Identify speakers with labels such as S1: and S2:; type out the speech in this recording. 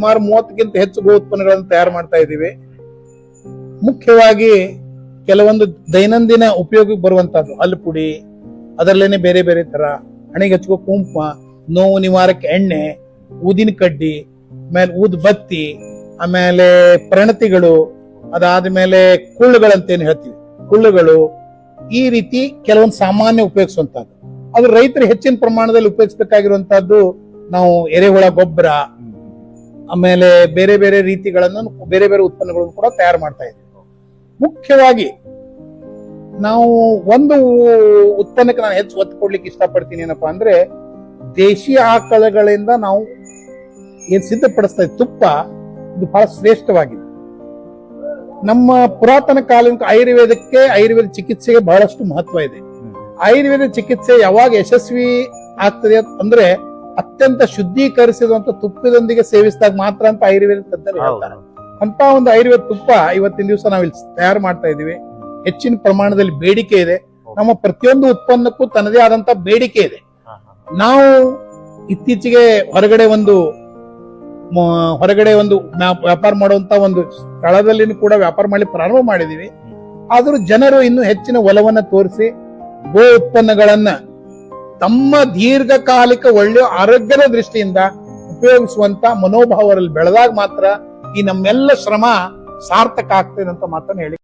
S1: ಸುಮಾರು ಮೂವತ್ತಕ್ಕಿಂತ ಹೆಚ್ಚು ಗೋ ಉತ್ಪನ್ನಗಳನ್ನು ತಯಾರು ಮಾಡ್ತಾ ಇದ್ದೀವಿ. ಮುಖ್ಯವಾಗಿ ಕೆಲವೊಂದು ದೈನಂದಿನ ಉಪಯೋಗಕ್ಕೆ ಬರುವಂತಹದ್ದು ಹಲ್ಲು ಪುಡಿ, ಅದರಲ್ಲೇನೆ ಬೇರೆ ಬೇರೆ ತರ ಹಣೆಗೆ ಹಚ್ಕೋ ಕುಂಕುಮ ನೋವು ನಿವಾರಕ್ಕೆ ಎಣ್ಣೆ, ಊದಿನ ಕಡ್ಡಿ, ಆಮೇಲೆ ಊದ್ ಬತ್ತಿ, ಆಮೇಲೆ ಪ್ರಣತಿಗಳು, ಅದಾದ ಮೇಲೆ ಕುಳ್ಳುಗಳಂತೇನು ಹೇಳ್ತೀವಿ. ಕುಳ್ಳುಗಳು ಈ ರೀತಿ ಕೆಲವೊಂದು ಸಾಮಾನ್ಯ ಉಪಯೋಗಿಸುವಂತಹದ್ದು. ಅದು ರೈತರು ಹೆಚ್ಚಿನ ಪ್ರಮಾಣದಲ್ಲಿ ಉಪಯೋಗಿಸಬೇಕಾಗಿರುವಂತಹದ್ದು ನಾವು ಎರೆಹುಳ, ಗೊಬ್ಬರ ಆಮೇಲೆ ಬೇರೆ ಬೇರೆ ರೀತಿಗಳನ್ನು ಬೇರೆ ಬೇರೆ ಉತ್ಪನ್ನಗಳನ್ನು ಕೂಡ ತಯಾರು ಮಾಡ್ತಾ ಇದ್ದೀವಿ. ಮುಖ್ಯವಾಗಿ ನಾವು ಒಂದು ಉತ್ಪನ್ನಕ್ಕೆ ನಾನು ಹೆಚ್ಚು ಒತ್ತು ಕೊಡ್ಲಿಕ್ಕೆ ಇಷ್ಟಪಡ್ತೀನಿ ಏನಪ್ಪಾ ಅಂದ್ರೆ ದೇಶಿ ಆಕಳಗಳಿಂದ ನಾವು ಏನ್ ಸಿದ್ಧಪಡಿಸ್ತಾ ಇದ್ದೀವಿ ತುಪ್ಪ ಇದು ಬಹಳ ಶ್ರೇಷ್ಠವಾಗಿದೆ. ನಮ್ಮ ಪುರಾತನ ಕಾಲಿನ ಆಯುರ್ವೇದಕ್ಕೆ ಆಯುರ್ವೇದ ಚಿಕಿತ್ಸೆಗೆ ಬಹಳಷ್ಟು ಮಹತ್ವ ಇದೆ. ಆಯುರ್ವೇದ ಚಿಕಿತ್ಸೆ ಯಾವಾಗ ಯಶಸ್ವಿ ಆಗ್ತದೆ ಅಂದ್ರೆ ಅತ್ಯಂತ ಶುದ್ಧೀಕರಿಸಿದಂತ ತುಪ್ಪದೊಂದಿಗೆ ಸೇವಿಸಿದಾಗ ಮಾತ್ರ ಅಂತ ಆಯುರ್ವೇದ ತಜ್ಞರು ಹೇಳ್ತಾರೆ. ಅಂತ ಒಂದು ಆಯುರ್ವೇದ ತುಪ್ಪ ಇವತ್ತಿನ ದಿವಸ ನಾವು ಇಲ್ಲಿ ತಯಾರು ಮಾಡ್ತಾ ಇದೀವಿ ಹೆಚ್ಚಿನ ಪ್ರಮಾಣದಲ್ಲಿ ಬೇಡಿಕೆ ಇದೆ. ನಮ್ಮ ಪ್ರತಿಯೊಂದು ಉತ್ಪನ್ನಕ್ಕೂ ತನ್ನದೇ ಆದಂತ ಬೇಡಿಕೆ ಇದೆ. ನಾವು ಇತ್ತೀಚೆಗೆ ಹೊರಗಡೆ ಒಂದು ಹೊರಗಡೆ ಒಂದು ವ್ಯಾಪಾರ ಮಾಡುವಂತ ಒಂದು ಸ್ಥಳದಲ್ಲಿ ಕೂಡ ವ್ಯಾಪಾರ ಮಾಡಿ ಪ್ರಾರಂಭ ಮಾಡಿದೀವಿ ಆದರೂ ಜನರು ಇನ್ನು ಹೆಚ್ಚಿನ ಒಲವನ್ನ ತೋರಿಸಿ ಗೋ ಉತ್ಪನ್ನಗಳನ್ನ ತಮ್ಮ ದೀರ್ಘಕಾಲಿಕ ಒಳ್ಳೆಯ ಆರೋಗ್ಯದ ದೃಷ್ಟಿಯಿಂದ ಉಪಯೋಗಿಸುವಂತ ಮನೋಭಾವರಲ್ಲಿ ಬೆಳೆದಾಗ ಮಾತ್ರ ಈ ನಮ್ಮೆಲ್ಲ ಶ್ರಮ ಸಾರ್ಥಕ ಆಗ್ತದೆ ಅಂತ ಮಾತನ್ನು ಹೇಳಿ.